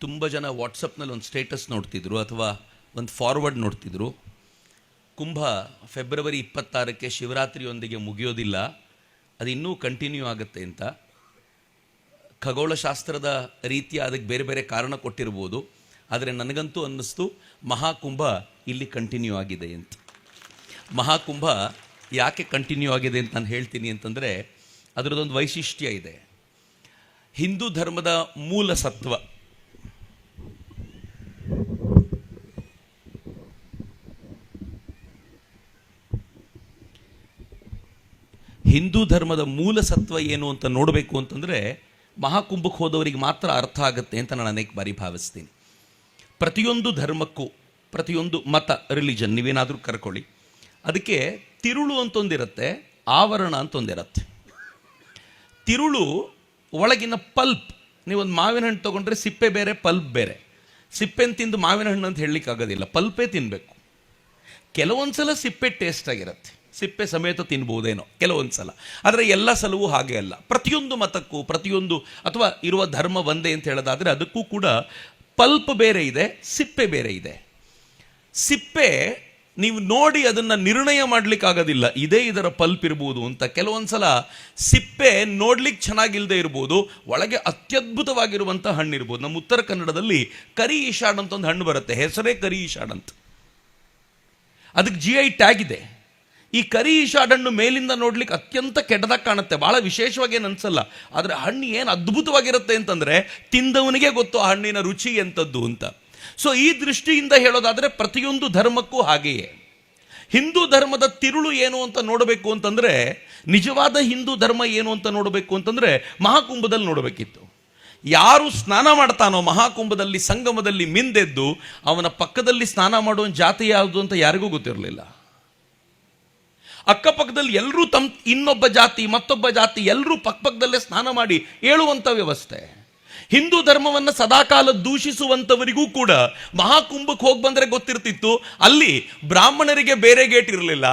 ತುಂಬ ಜನ ವಾಟ್ಸಪ್ನಲ್ಲಿ ಒಂದು ಸ್ಟೇಟಸ್ ನೋಡ್ತಿದ್ರು ಅಥವಾ ಒಂದು ಫಾರ್ವರ್ಡ್ ನೋಡ್ತಿದ್ರು. ಕುಂಭ ಫೆಬ್ರವರಿ ಇಪ್ಪತ್ತಾರಕ್ಕೆ ಶಿವರಾತ್ರಿಯೊಂದಿಗೆ ಮುಗಿಯೋದಿಲ್ಲ. ಅದು ಇನ್ನೂ ಕಂಟಿನ್ಯೂ ಆಗುತ್ತೆ ಅಂತ. ಖಗೋಳಶಾಸ್ತ್ರದ ರೀತಿಯ ಅದಕ್ಕೆ ಬೇರೆ ಬೇರೆ ಕಾರಣ ಕೊಟ್ಟಿರ್ಬೋದು. ಆದರೆ ನನಗಂತೂ ಅನ್ನಿಸ್ತು, ಮಹಾಕುಂಭ ಇಲ್ಲಿ ಕಂಟಿನ್ಯೂ ಆಗಿದೆ ಅಂತ. ಮಹಾಕುಂಭ ಯಾಕೆ ಕಂಟಿನ್ಯೂ ಆಗಿದೆ ಅಂತ ನಾನು ಹೇಳ್ತೀನಿ ಅಂತಂದರೆ, ಅದರದ್ದೊಂದು ವೈಶಿಷ್ಟ್ಯ ಇದೆ. ಹಿಂದೂ ಧರ್ಮದ ಮೂಲ ಸತ್ವ. ಹಿಂದೂ ಧರ್ಮದ ಮೂಲ ಸತ್ವ ಏನು ಅಂತ ನೋಡಬೇಕು ಅಂತಂದರೆ ಮಹಾಕುಂಭಕ್ಕೆ ಹೋದವರಿಗೆ ಮಾತ್ರ ಅರ್ಥ ಆಗುತ್ತೆ ಅಂತ ನಾನು ಅನೇಕ ಬಾರಿ ಭಾವಿಸ್ತೀನಿ. ಪ್ರತಿಯೊಂದು ಧರ್ಮಕ್ಕೂ, ಪ್ರತಿಯೊಂದು ಮತ ರಿಲಿಜನ್ ನೀವೇನಾದರೂ ಕರ್ಕೊಳ್ಳಿ. ಅದಕ್ಕೆ ತಿರುಳು ಅಂತೊಂದಿರುತ್ತೆ, ಆವರಣ ಅಂತೊಂದಿರುತ್ತೆ. ತಿರುಳು ಒಳಗಿನ ಪಲ್ಪ್, ನೀವೊಂದು ಮಾವಿನ ಹಣ್ಣು ತೊಗೊಂಡ್ರೆ ಸಿಪ್ಪೆ ಬೇರೆ, ಪಲ್ಪ್ ಬೇರೆ. ಸಿಪ್ಪೆನ ತಿಂದು ಮಾವಿನ ಹಣ್ಣು ಅಂತ ಹೇಳಲಿಕ್ಕಾಗೋದಿಲ್ಲ, ಪಲ್ಪೇ ತಿನ್ನಬೇಕು ಕೆಲವೊಂದು ಸಲ ಸಿಪ್ಪೆ ಟೇಸ್ಟ್ ಆಗಿರುತ್ತೆ. ಸಿಪ್ಪೆ ಸಮೇತ ತಿನ್ಬೋದೇನೋ? ಕೆಲವೊಂದು ಸಲ ಆದರೆ ಎಲ್ಲ ಸಲವೂ ಹಾಗೆ ಅಲ್ಲ. ಪ್ರತಿಯೊಂದು ಮತಕ್ಕೂ, ಪ್ರತಿಯೊಂದು ಅಥವಾ ಇರುವ ಧರ್ಮ ಒಂದೇ ಅಂತ ಹೇಳೋದಾದರೆ ಅದಕ್ಕೂ ಕೂಡ ಪಲ್ಪ್ ಬೇರೆ ಇದೆ, ಸಿಪ್ಪೆ ಬೇರೆ ಇದೆ. ಸಿಪ್ಪೆ ನೀವು ನೋಡಿ ಅದನ್ನು ನಿರ್ಣಯ ಮಾಡಲಿಕ್ಕಾಗೋದಿಲ್ಲ. ಇದೇ ಇದರ ಪಲ್ಪ್ ಇರ್ಬೋದು ಅಂತ. ಕೆಲವೊಂದ್ಸಲ ಸಿಪ್ಪೆ ನೋಡ್ಲಿಕ್ಕೆ ಚೆನ್ನಾಗಿಲ್ಲದೆ ಇರ್ಬೋದು, ಒಳಗೆ ಅತ್ಯದ್ಭುತವಾಗಿರುವಂಥ ಹಣ್ಣು ಇರ್ಬೋದು ನಮ್ಮ ಉತ್ತರ ಕನ್ನಡದಲ್ಲಿ ಕರಿ ಈಶಾಡ್ ಅಂತ ಒಂದು ಹಣ್ಣು ಬರುತ್ತೆ. ಹೆಸರೇ ಕರಿ ಈಶಾಡ್ ಅಂತ. ಅದಕ್ಕೆ ಜಿ ಐ ಟ್ಯಾಗ್ ಇದೆ. ಈ ಕರಿ ಈಶಾಡ್ ಹಣ್ಣು ಮೇಲಿಂದ ನೋಡ್ಲಿಕ್ಕೆ ಅತ್ಯಂತ ಕೆಟ್ಟದಾಗ ಕಾಣುತ್ತೆ. ಬಹಳ ವಿಶೇಷವಾಗಿ ಏನು ಅನ್ಸಲ್ಲ. ಆದರೆ ಹಣ್ಣು ಏನು ಅದ್ಭುತವಾಗಿರುತ್ತೆ ಅಂತಂದರೆ ತಿಂದವನಿಗೆ ಗೊತ್ತು ಆ ಹಣ್ಣಿನ ರುಚಿ ಎಂಥದ್ದು ಅಂತ. ಸೊ ಈ ದೃಷ್ಟಿಯಿಂದ ಹೇಳೋದಾದರೆ ಪ್ರತಿಯೊಂದು ಧರ್ಮಕ್ಕೂ ಹಾಗೆಯೇ. ಹಿಂದೂ ಧರ್ಮದ ತಿರುಳು ಏನು ಅಂತ ನೋಡಬೇಕು ಅಂತಂದರೆ, ನಿಜವಾದ ಹಿಂದೂ ಧರ್ಮ ಏನು ಅಂತ ನೋಡಬೇಕು ಅಂತಂದರೆ ಮಹಾಕುಂಭದಲ್ಲಿ ನೋಡಬೇಕಿತ್ತು. ಯಾರು ಸ್ನಾನ ಮಾಡ್ತಾನೋ ಮಹಾಕುಂಭದಲ್ಲಿ, ಸಂಗಮದಲ್ಲಿ ಮಿಂದೆದ್ದು, ಅವನ ಪಕ್ಕದಲ್ಲಿ ಸ್ನಾನ ಮಾಡುವ ಜಾತಿ ಯಾವುದು ಅಂತ ಯಾರಿಗೂ ಗೊತ್ತಿರಲಿಲ್ಲ. ಅಕ್ಕಪಕ್ಕದಲ್ಲಿ ಎಲ್ಲರೂ ತಮ್ಮ ಇನ್ನೊಬ್ಬ ಜಾತಿ, ಮತ್ತೊಬ್ಬ ಜಾತಿ ಎಲ್ಲರೂ ಪಕ್ಕಪಕ್ಕದಲ್ಲೇ ಸ್ನಾನ ಮಾಡಿ ಹೇಳುವಂಥ ವ್ಯವಸ್ಥೆ. ಹಿಂದೂ ಧರ್ಮವನ್ನು ಸದಾಕಾಲ ದೂಷಿಸುವಂಥವರಿಗೂ ಕೂಡ ಮಹಾಕುಂಭಕ್ಕೆ ಹೋಗಿ ಬಂದರೆ ಗೊತ್ತಿರ್ತಿತ್ತು. ಅಲ್ಲಿ ಬ್ರಾಹ್ಮಣರಿಗೆ ಬೇರೆ ಗೇಟ್ ಇರಲಿಲ್ಲ,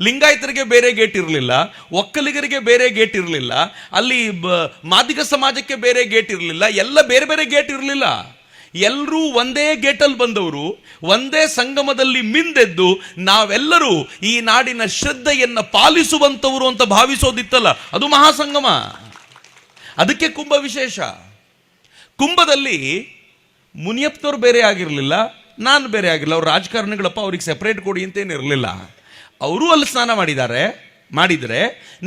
ಲಿಂಗಾಯತರಿಗೆ ಬೇರೆ ಗೇಟ್ ಇರಲಿಲ್ಲ, ಒಕ್ಕಲಿಗರಿಗೆ ಬೇರೆ ಗೇಟ್ ಇರಲಿಲ್ಲ, ಅಲ್ಲಿ ಮಾದಿಗ ಸಮಾಜಕ್ಕೆ ಬೇರೆ ಗೇಟ್ ಇರಲಿಲ್ಲ, ಎಲ್ಲ ಬೇರೆ ಬೇರೆ ಗೇಟ್ ಇರಲಿಲ್ಲ. ಎಲ್ಲರೂ ಒಂದೇ ಗೇಟಲ್ಲಿ ಬಂದವರು, ಒಂದೇ ಸಂಗಮದಲ್ಲಿ ಮಿಂದೆದ್ದು ನಾವೆಲ್ಲರೂ ಈ ನಾಡಿನ ಶ್ರದ್ಧೆಯನ್ನು ಪಾಲಿಸುವಂಥವರು ಅಂತ ಭಾವಿಸೋದಿತ್ತಲ್ಲ. ಅದು ಮಹಾಸಂಗಮ. ಅದಕ್ಕೆ ಕುಂಭ ವಿಶೇಷ. ಕುಂಭದಲ್ಲಿ ಮುನಿಯಪ್ಪನವ್ರು ಬೇರೆ ಆಗಿರಲಿಲ್ಲ, ನಾನು ಬೇರೆ ಆಗಿರಲಿಲ್ಲ ಅವ್ರ ರಾಜಕಾರಣಿಗಳಪ್ಪ, ಅವ್ರಿಗೆ ಸೆಪ್ರೇಟ್ ಕೊಡಿ ಅಂತೇನಿರಲಿಲ್ಲ. ಅವರು ಅಲ್ಲಿ ಸ್ನಾನ ಮಾಡಿದ್ದಾರೆ. ಮಾಡಿದರೆ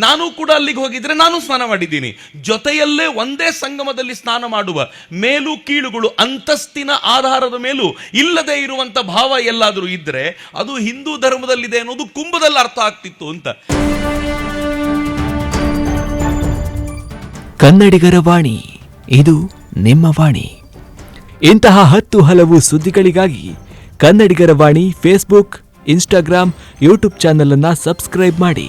ನಾನು ಕೂಡ ಅಲ್ಲಿಗೆ ಹೋಗಿದ್ರೆ ನಾನು ಸ್ನಾನ ಮಾಡಿದ್ದೀನಿ. ಜೊತೆಯಲ್ಲೇ ಒಂದೇ ಸಂಗಮದಲ್ಲಿ ಸ್ನಾನ ಮಾಡುವ ಮೇಲು ಕೀಳುಗಳು ಅಂತಸ್ತಿನ ಆಧಾರದ ಮೇಲೂ ಇಲ್ಲದೆ ಇರುವಂಥ ಭಾವ ಎಲ್ಲಾದರೂ ಇದ್ದರೆ ಅದು ಹಿಂದೂ ಧರ್ಮದಲ್ಲಿದೆ ಅನ್ನೋದು ಕುಂಭದಲ್ಲಿ ಅರ್ಥ ಆಗ್ತಿತ್ತು ಅಂತ. ಕನ್ನಡಿಗರ ವಾಣಿ, ಇದು ನಿಮ್ಮ ವಾಣಿ. ಇಂತಹ ಹತ್ತು ಹಲವು ಸುದ್ದಿಗಳಿಗಾಗಿ ಕನ್ನಡಿಗರ ವಾಣಿ ಫೇಸ್ಬುಕ್ ಇನ್ಸ್ಟಾಗ್ರಾಮ್ ಯೂಟ್ಯೂಬ್ ಚಾನೆಲ್ ಅನ್ನ ಸಬ್ಸ್ಕ್ರೈಬ್ ಮಾಡಿ.